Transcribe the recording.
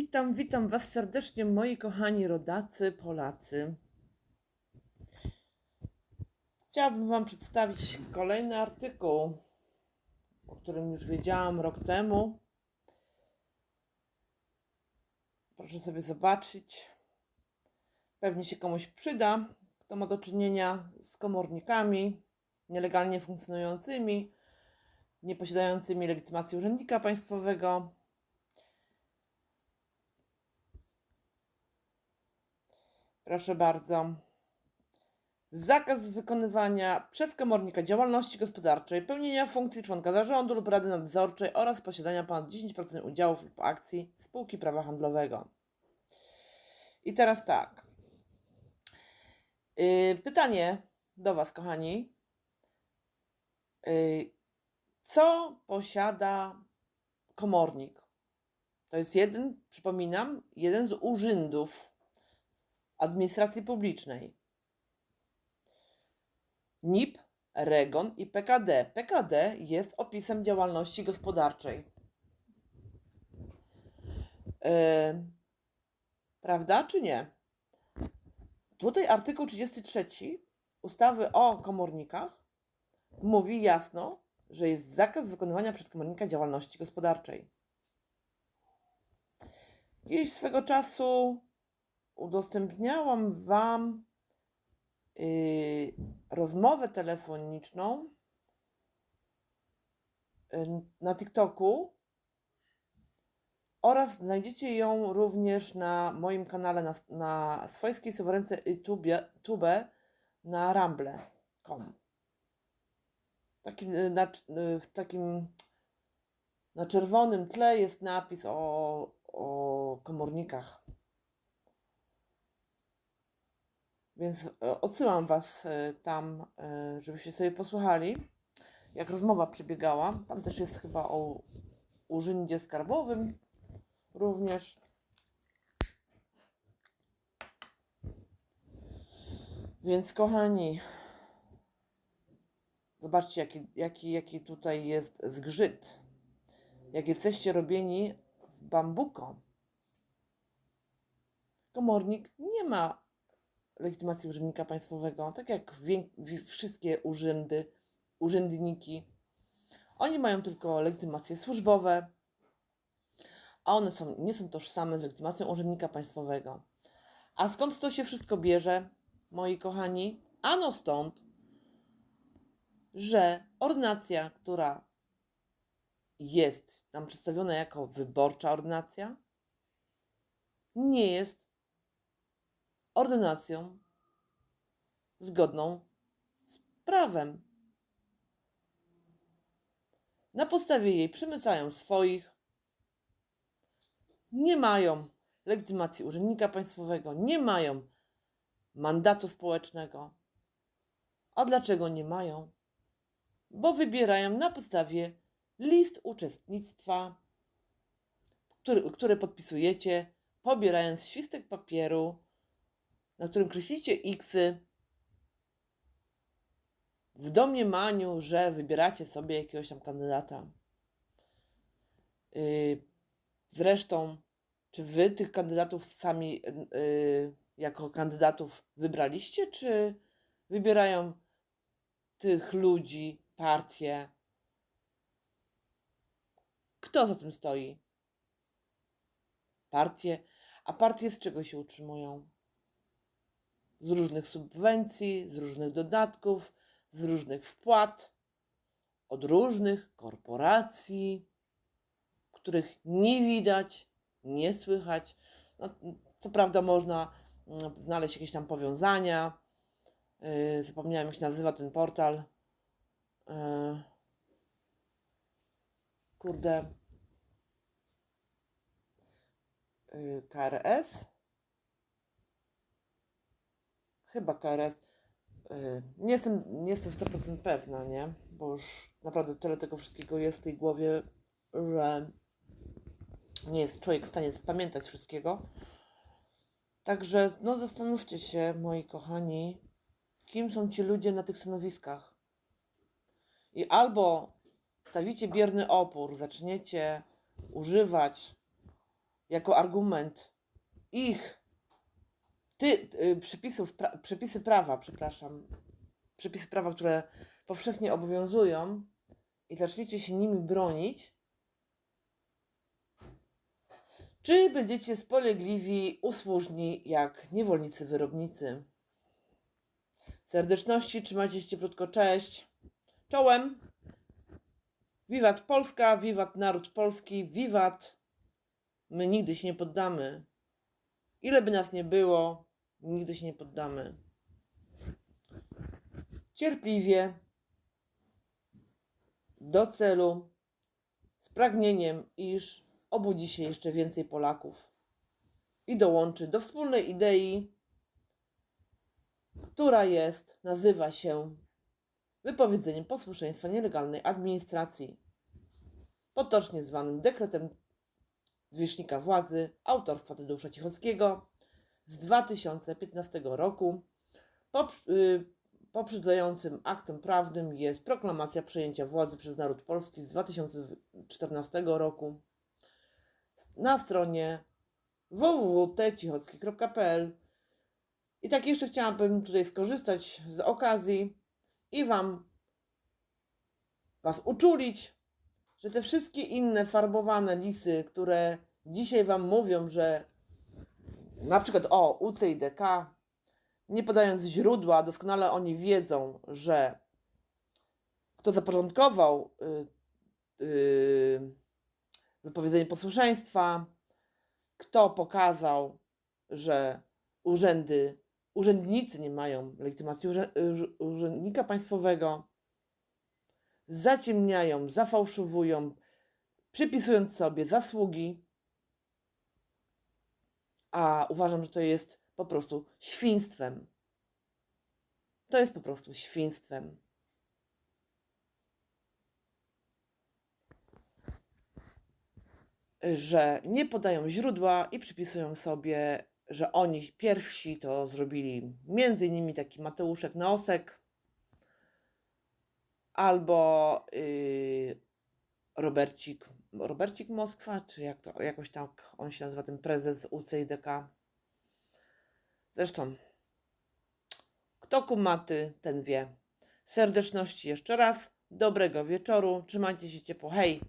Witam, witam Was serdecznie, moi kochani rodacy, Polacy. Chciałabym Wam przedstawić kolejny artykuł, o którym już wiedziałam rok temu. Proszę sobie zobaczyć. Pewnie się komuś przyda, kto ma do czynienia z komornikami nielegalnie funkcjonującymi, nieposiadającymi legitymacji urzędnika państwowego. Proszę bardzo. Zakaz wykonywania przez komornika działalności gospodarczej, pełnienia funkcji członka zarządu lub rady nadzorczej oraz posiadania ponad 10% udziałów lub akcji spółki prawa handlowego. I teraz tak. Yy, pytanie do Was, kochani. Yy, co posiada komornik? To jest jeden, przypominam, jeden z urzędów administracji publicznej. NIP, REGON i PKD. PKD jest opisem działalności gospodarczej. Yy, prawda czy nie? Tutaj artykuł 33 ustawy o komornikach mówi jasno, że jest zakaz wykonywania przez komornika działalności gospodarczej. Kiedyś swego czasu udostępniałam Wam yy, rozmowę telefoniczną yy, na TikToku oraz znajdziecie ją również na moim kanale na, na swojskiej suwerence YouTube, tube na rumble.com. Takim, yy, na, yy, w takim na czerwonym tle jest napis o, o komornikach. Więc e, odsyłam Was e, tam, e, żebyście sobie posłuchali, jak rozmowa przebiegała. Tam też jest chyba o urzędzie skarbowym również. Więc kochani, zobaczcie jaki, jaki, jaki tutaj jest zgrzyt. Jak jesteście robieni w bambuko. Komornik nie ma legitymacji urzędnika państwowego, tak jak wszystkie urzędy, urzędniki. Oni mają tylko legitymacje służbowe, a one są, nie są tożsame z legitymacją urzędnika państwowego. A skąd to się wszystko bierze, moi kochani? Ano stąd, że ordynacja, która jest nam przedstawiona jako wyborcza ordynacja, nie jest ordynacją zgodną z prawem. Na podstawie jej przymycają swoich, nie mają legitymacji urzędnika państwowego, nie mają mandatu społecznego. A dlaczego nie mają? Bo wybierają na podstawie list uczestnictwa, który, które podpisujecie, pobierając świstek papieru na którym kreślicie xy w domniemaniu, że wybieracie sobie jakiegoś tam kandydata. Yy, zresztą, czy wy tych kandydatów sami yy, jako kandydatów wybraliście, czy wybierają tych ludzi, partie? Kto za tym stoi? Partie. A partie z czego się utrzymują? Z różnych subwencji, z różnych dodatków, z różnych wpłat, od różnych korporacji, których nie widać, nie słychać. No, co prawda można mm, znaleźć jakieś tam powiązania. Yy, zapomniałem, jak się nazywa ten portal. Yy, kurde. Yy, KRS Chyba KRS. Y, nie jestem, nie jestem 100% pewna, nie? Bo już naprawdę tyle tego wszystkiego jest w tej głowie, że nie jest człowiek w stanie spamiętać wszystkiego. Także no zastanówcie się, moi kochani, kim są ci ludzie na tych stanowiskach. I albo stawicie bierny opór, zaczniecie używać jako argument ich ty, y, przepisów, pra, przepisy prawa, przepraszam, przepisy prawa, które powszechnie obowiązują i zaczniecie się nimi bronić, czy będziecie spolegliwi, usłużni jak niewolnicy wyrobnicy? Serdeczności, trzymajcie się cieplutko, cześć. Czołem. Wiwat Polska, wiwat naród polski, wiwat. My nigdy się nie poddamy. Ile by nas nie było, nigdy się nie poddamy. Cierpliwie, do celu, z pragnieniem, iż obudzi się jeszcze więcej Polaków. I dołączy do wspólnej idei, która jest, nazywa się wypowiedzeniem posłuszeństwa nielegalnej administracji, potocznie zwanym dekretem zwierzchnika władzy autorstwa Tadeusza Cichockiego z 2015 roku. Y, poprzedzającym aktem prawnym jest proklamacja przejęcia władzy przez naród polski z 2014 roku na stronie www.tcichocki.pl i tak jeszcze chciałabym tutaj skorzystać z okazji i Wam Was uczulić, że te wszystkie inne farbowane lisy, które dzisiaj Wam mówią, że na przykład o UCIDK, nie podając źródła, doskonale oni wiedzą, że kto zaporządkował y, y, wypowiedzenie posłuszeństwa, kto pokazał, że urzędy, urzędnicy nie mają legitymacji urzędnika państwowego, zaciemniają, zafałszowują, przypisując sobie zasługi, a uważam, że to jest po prostu świństwem. To jest po prostu świństwem. Że nie podają źródła i przypisują sobie, że oni pierwsi to zrobili. Między innymi taki Mateuszek Nosek albo yy, Robercik, Robercik Moskwa, czy jak to, jakoś tak on się nazywa, ten prezes UCIDK. Zresztą, kto kumaty, ten wie. Serdeczności jeszcze raz, dobrego wieczoru, trzymajcie się ciepło, hej!